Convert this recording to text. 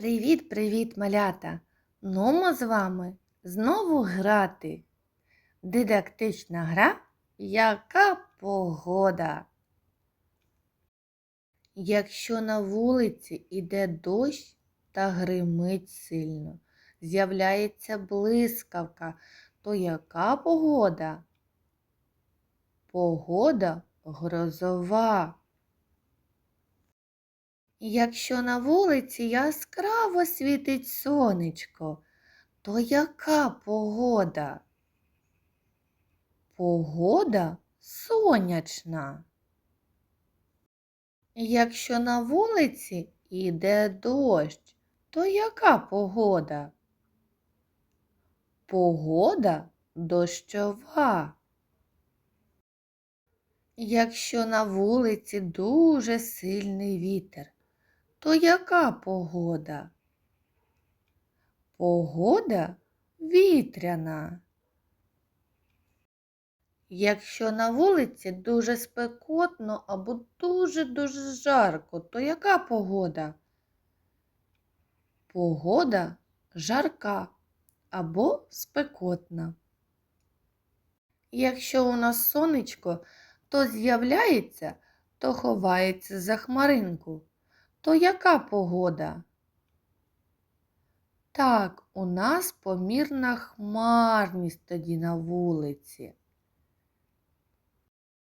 Привіт-привіт, малята! Нумо з вами знову грати. Дидактична гра Яка погода? Якщо на вулиці іде дощ та гримить сильно, з'являється блискавка, то яка погода? Погода грозова. Якщо на вулиці яскраво світить сонечко, то яка погода? Погода сонячна. Якщо на вулиці іде дощ, то яка погода? Погода дощова. Якщо на вулиці дуже сильний вітер, то яка погода? Погода вітряна. Якщо на вулиці дуже спекотно або дуже-дуже жарко, то яка погода? Погода жарка або спекотна. Якщо у нас сонечко, то з'являється, то ховається за хмаринку. То яка погода? Так, у нас помірна хмарність тоді на вулиці.